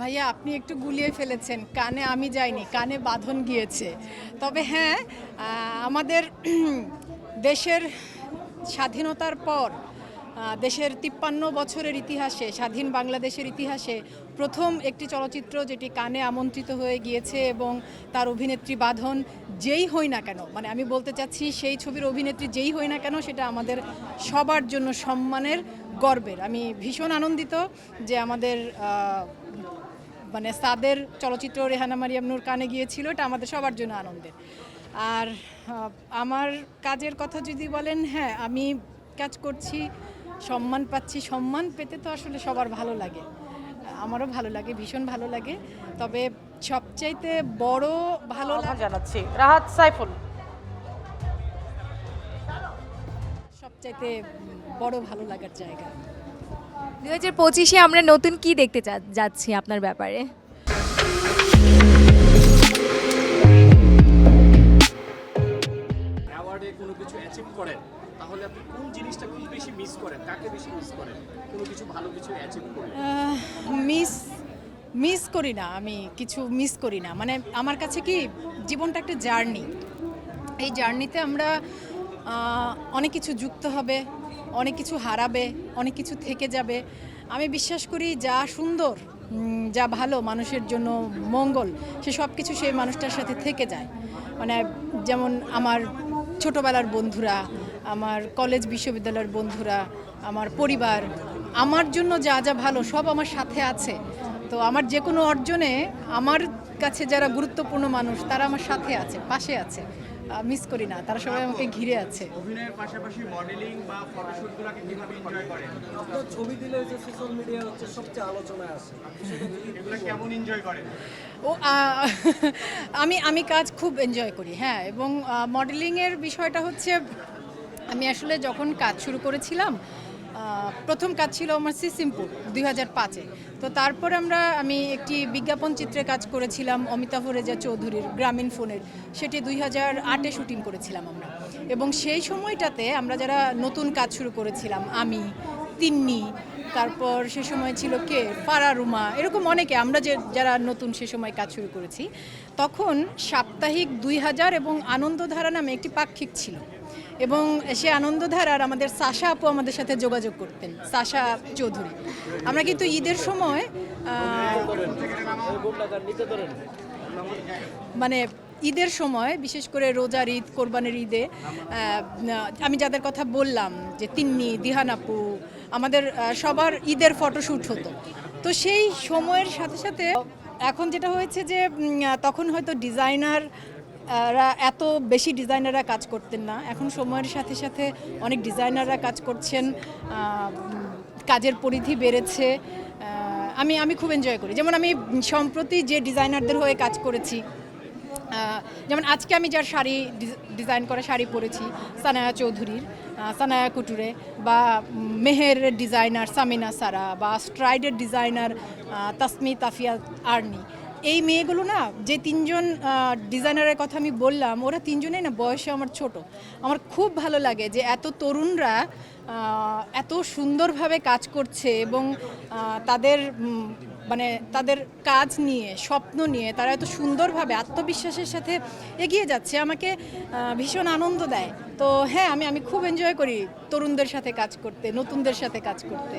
ভাইয়া, আপনি একটু গুলিয়ে ফেলেছেন। কানে আমি যাইনি, কানে বাঁধন গিয়েছে। তবে হ্যাঁ আমাদের দেশের স্বাধীনতার পর দেশের তিপ্পান্ন বছরের ইতিহাসে, স্বাধীন বাংলাদেশের ইতিহাসে প্রথম একটি চলচ্চিত্র যেটি কানে আমন্ত্রিত হয়ে গিয়েছে এবং তার অভিনেত্রী বাঁধন যেই হই না কেন মানে আমি বলতে চাচ্ছি সেই ছবির অভিনেত্রী যেই হই না কেন, সেটা আমাদের সবার জন্য সম্মানের গর্বের। আমি ভীষণ আনন্দিত যে আমাদের মানে সাদের চলচ্চিত্র রেহানা মারিয়াম নূর কানে গিয়েছিল এটা আমাদের সবার জন্য আনন্দের। আর আমার কাজের কথা যদি বলেন হ্যাঁ আমি কাজ করছি সম্মান পাচ্ছি সম্মান পেতে তো আসলে সবার ভালো লাগে। আমারও ভালো লাগে ভীষণ ভালো লাগে। তবে সবচাইতে বড় ভালো জানাচ্ছি। রাহাত সাইফুল। সবচাইতে বড় ভালো লাগার জায়গা। দু হাজার পঁচিশে আমরা নতুন কি দেখতে চা- যাচ্ছি আপনার ব্যাপারে? অ্যাওয়ার্ডে কোনো কিছু অ্যাচিভ করেন তাহলে আপনি কোন জিনিসটা খুব বেশি মিস করেন? কাকে বেশি মিস করেন? কোনো কিছু ভালো কিছু অ্যাচিভ করলে মিস মিস করি না আমি কিছু মিস করি না। মানে আমার কাছে কি জীবনটা একটা জার্নি এই জার্নিতে আমরা অনেক কিছু যুক্ত হবে অনেক কিছু হারাবে, অনেক কিছু থেকে যাবে। আমি বিশ্বাস করি যা সুন্দর যা ভালো মানুষের জন্য মঙ্গল, সে সব কিছু সেই মানুষটার সাথে থেকে যায়। মানে যেমন আমার ছোটোবেলার বন্ধুরা, আমার কলেজ বিশ্ববিদ্যালয়ের বন্ধুরা, আমার পরিবার, আমার জন্য যা যা ভালো সব আমার সাথে আছে। তো আমার যে কোনো অর্জনে আমার কাছে যারা গুরুত্বপূর্ণ মানুষ, তারা আমার সাথে আছে, পাশে আছে। মিস করি না। তারা সবাই আমাকে ঘিরে আছে। অভিনয়ের পাশাপাশি মডেলিং বা ফটোশুটগুলোকে কীভাবে এনজয় করেন? আপনার ছবি দিলে যে সোশ্যাল মিডিয়া হচ্ছে সবচেয়ে আলোচনায় আসে। এগুলো কেমন এনজয় করেন? ও আমি আমি কাজ খুব এনজয় করি হ্যাঁ। এবং মডেলিংয়ের বিষয়টা হচ্ছে আমি আসলে যখন কাজ শুরু করেছিলাম প্রথম কাজ ছিল আমার সিসিমপুর দুই হাজার পাঁচে। তো তারপর আমরা, আমি একটি বিজ্ঞাপন চিত্রে কাজ করেছিলাম অমিতাভ রেজা চৌধুরীর গ্রামীণ ফোনের। সেটি দুই হাজার আটে শুটিং করেছিলাম আমরা। এবং সেই সময়টাতে আমরা যারা নতুন কাজ শুরু করেছিলাম, আমি তিন্নি, তারপর সে সময় ছিল কে? পারারুমা এরকম অনেকে, আমরা যে, যারা নতুন সে সময় কাজ শুরু করেছি, তখন সাপ্তাহিক দুই হাজার এবং আনন্দধারা নামে একটি পাক্ষিক ছিল। এবং সে আনন্দধারার আমাদের সাশা আপু আমাদের সাথে যোগাযোগ করতেন সাশা চৌধুরী। আমরা কিন্তু ঈদের সময় মানে ঈদের সময়, বিশেষ করে রোজার ঈদ, কোরবানির ঈদে আমি যাদের কথা বললাম, যে তিন্নি দিহানাপু আমাদের সবার ঈদের ফটোশ্যুট হতো। তো সেই সময়ের সাথে সাথে এখন যেটা হয়েছে যে তখন হয়তো ডিজাইনার এত বেশি ডিজাইনাররা কাজ করতেন না। এখন সময়ের সাথে সাথে অনেক ডিজাইনাররা কাজ করছেন কাজের পরিধি বেড়েছে। আমি আমি খুব এনজয় করি। যেমন আমি সম্প্রতি যে ডিজাইনারদের হয়ে কাজ করেছি যেমন আজকে আমি যার শাড়ি ডিজাইন করা শাড়ি পরেছি, সানায়া চৌধুরীর সানায়া কুটুরে বা মেহের ডিজাইনার সামিনা সারা বা স্ট্রাইডের ডিজাইনার তাসমি তাফিয়া আর্নি। এই মেয়েগুলো না, যে তিনজন ডিজাইনারের কথা আমি বললাম, ওরা তিনজনেই না বয়সে আমার ছোট। আমার খুব ভালো লাগে যে এত তরুণরা এত সুন্দরভাবে কাজ করছে এবং তাদের মানে তাদের কাজ নিয়ে, স্বপ্ন নিয়ে, তারা এত সুন্দরভাবে আত্মবিশ্বাসের সাথে এগিয়ে যাচ্ছে, আমাকে ভীষণ আনন্দ দেয়। তো হ্যাঁ আমি আমি খুব এনজয় করি তরুণদের সাথে কাজ করতে, নতুনদের সাথে কাজ করতে।